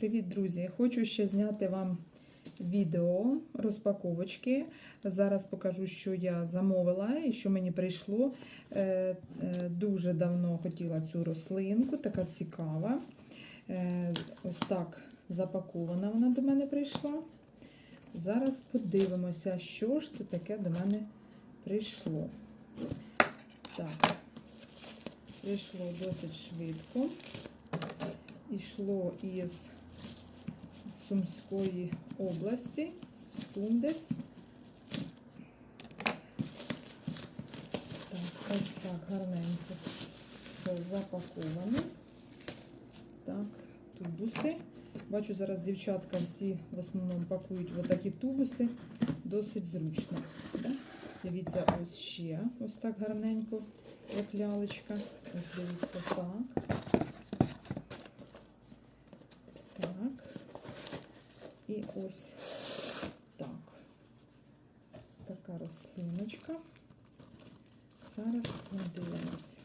Привіт, друзі! Хочу ще зняти вам відео розпаковочки. Зараз покажу, що я замовила і що мені прийшло. Е, е, Дуже давно хотіла цю рослинку, така цікава. Е, Ось так запакована вона до мене прийшла. Зараз подивимося, що ж це таке до мене прийшло. Так, прийшло досить швидко. Ішло із Сумської області, з Так, ось так гарненько все запаковано. Так, тубуси. Бачу, зараз дівчатка всі в основному пакують отакі тубуси, досить зручно. Так? Дивіться, ось ще ось так гарненько, як лялечка. Ось дивіться так. Так. І ось так. Ось така рослиночка. Зараз подивимось.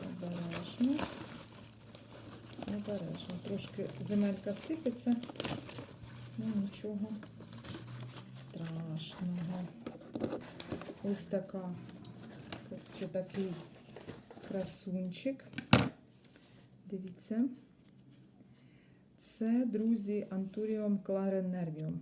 Обережно. Обережно. Трошки земелька сипеться, ну нічого страшного. Ось така, це такий красунчик. Дивіться. Це, друзі, Антуріум кларенервіум.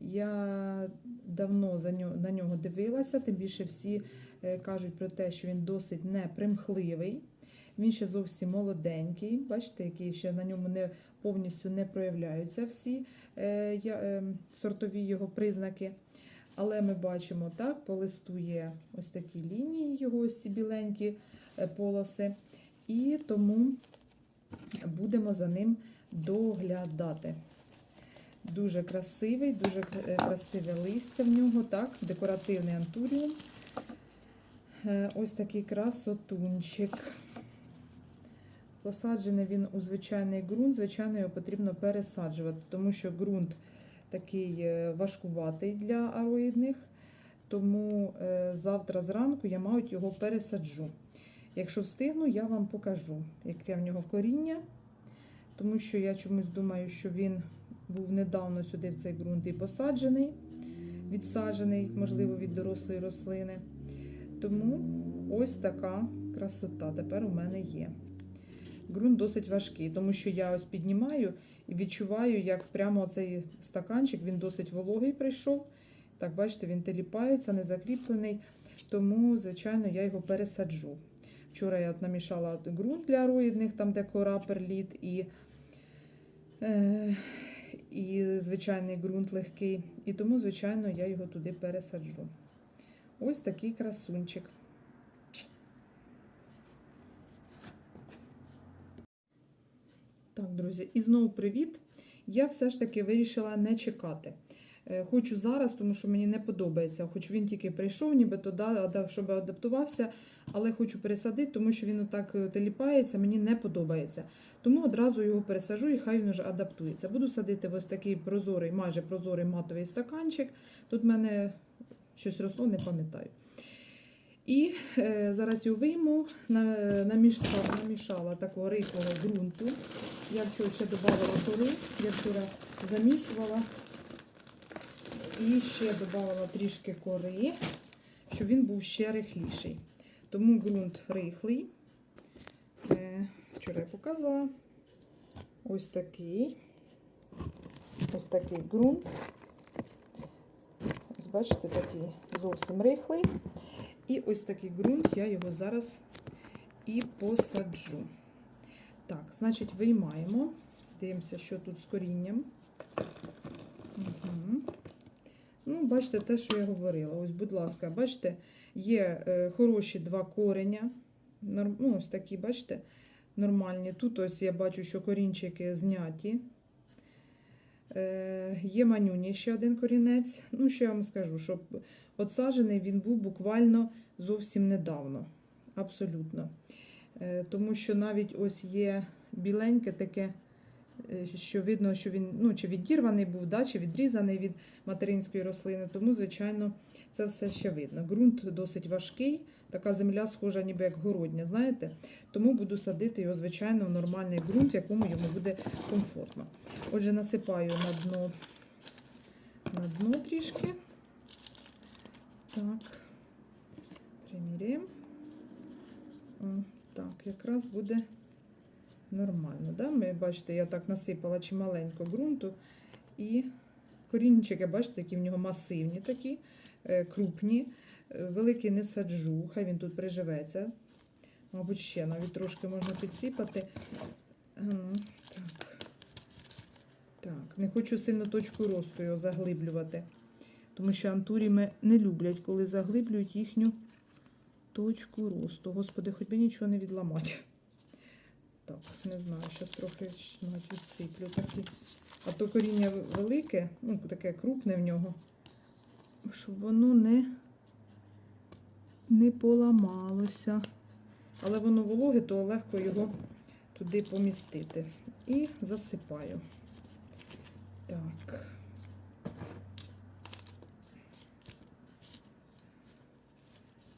Я давно на нього дивилася, тим більше всі е, кажуть про те, що він досить непримхливий. Він ще зовсім молоденький. Бачите, який ще на ньому не повністю не проявляються всі е, е, сортові його признаки. Але ми бачимо, так, по листу є ось такі лінії, його ось ці біленькі е, полоси. І тому будемо за ним доглядати. Дуже красивий, дуже е, красиве листя в нього, так, декоративний антуріум. Е, Ось такий красотунчик. Посаджений він у звичайний ґрунт. Звичайно, його потрібно пересаджувати, тому що ґрунт такий е, важкуватий для ароїдних. Тому е, завтра зранку я, мабуть, його пересаджу. Якщо встигну, я вам покажу, яке в нього коріння. Тому що я чомусь думаю, що він був недавно сюди в цей ґрунт і посаджений, відсаджений, можливо, від дорослої рослини. Тому ось така красота тепер у мене є. Ґрунт досить важкий, тому що я ось піднімаю і відчуваю, як прямо цей стаканчик він досить вологий прийшов. Так, бачите, він теліпається, не закріплений. Тому, звичайно, я його пересаджу. Вчора я от намішала ґрунт для ароїдних, там де кора, перліт і, е, і звичайний ґрунт легкий. І тому, звичайно, я його туди пересаджу. Ось такий красунчик. Так, друзі, і знову привіт. Я все ж таки вирішила не чекати. Е, Хочу зараз, тому що мені не подобається. Хоч він тільки прийшов, нібито да, щоб адаптувався, але хочу пересадити, тому що він отак е, теліпається, мені не подобається. Тому одразу його пересажу і хай він вже адаптується. Буду садити ось такий прозорий, майже прозорий матовий стаканчик. Тут в мене щось росло, не пам'ятаю. І е, зараз його вийму, намішала, намішала такого рихлого ґрунту. Я вчора ще додавала кори, я вчора замішувала. І ще додавала трішки кори, щоб він був ще рихліший. Тому ґрунт рихлий. Е, Вчора я показала. Ось такий. Ось такий ґрунт. Ось бачите, такий зовсім рихлий. І ось такий ґрунт, я його зараз і посаджу. Так, значить, виймаємо. Дивимося, що тут з корінням. Угу. Ну, бачите, те, що я говорила. Ось, будь ласка, бачите, є е, хороші два кореня. Ну, ось такі, бачите, нормальні. Тут ось я бачу, що корінчики зняті. Е, є манюні ще один корінець. Ну, що я вам скажу, що отсаджений він був буквально зовсім недавно. Абсолютно. Е, тому що навіть ось є біленьке таке е, що видно, що він ну, чи відірваний був, да, чи відрізаний від материнської рослини. Тому, звичайно, це все ще видно. Ґрунт досить важкий, така земля схожа ніби як городня, знаєте? Тому буду садити його, звичайно, в нормальний ґрунт, в якому йому буде комфортно. Отже, насипаю на дно, на дно трішки. Так, приміряємо. Так, якраз буде нормально. Да? Ми, бачите, я так насипала чималенько ґрунту. І корінчики, бачите, які в нього масивні такі, е, крупні. Великий не саджу, хай він тут приживеться. Мабуть, ще навіть трошки можна підсипати. Так. так, не хочу сильно точку росту його заглиблювати. Тому що антуріми не люблять, коли заглиблюють їхню точку росту. Господи, хоч би нічого не відламати. Так, не знаю, зараз трохи відсиплю такі. А то коріння велике, ну таке крупне в нього, щоб воно не, не поламалося. Але воно вологе, то легко його туди помістити. І засипаю. Так.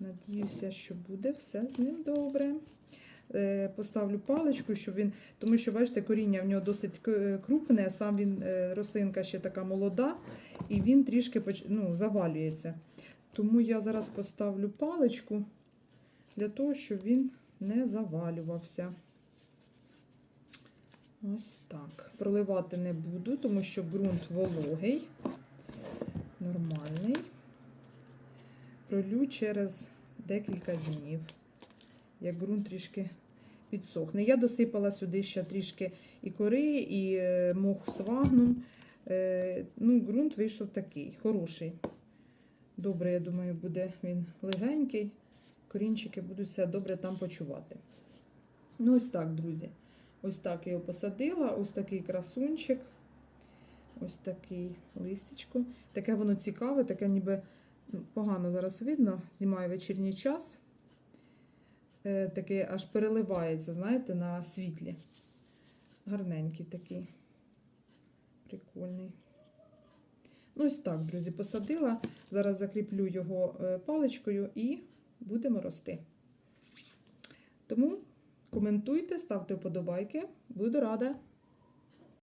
Надіюся, що буде все з ним добре. Е, Поставлю паличку, щоб він, тому що, бачите, коріння в нього досить крупне, сам він, е, рослинка ще така молода, і він трішки ну, завалюється. Тому я зараз поставлю паличку для того, щоб він не завалювався. Ось так. Проливати не буду, тому що ґрунт вологий, нормальний. Пролю через декілька днів, як ґрунт трішки підсохне. Я досипала сюди ще трішки і кори, і е, мох свагнум. Е, Ну, ґрунт вийшов такий, хороший. Добре, я думаю, буде він легенький. Корінчики будуть себе добре там почувати. Ну, ось так, друзі. Ось так я його посадила. Ось такий красунчик. Ось такий листечко. Таке воно цікаве, таке ніби ну, погано зараз видно. Знімаю вечірній час. Е, Таке аж переливається, знаєте, на світлі. Гарненький такий. Прикольний. Ну, ось так, друзі, посадила. Зараз закріплю його е, паличкою і будемо рости. Тому коментуйте, ставте вподобайки. Буду рада.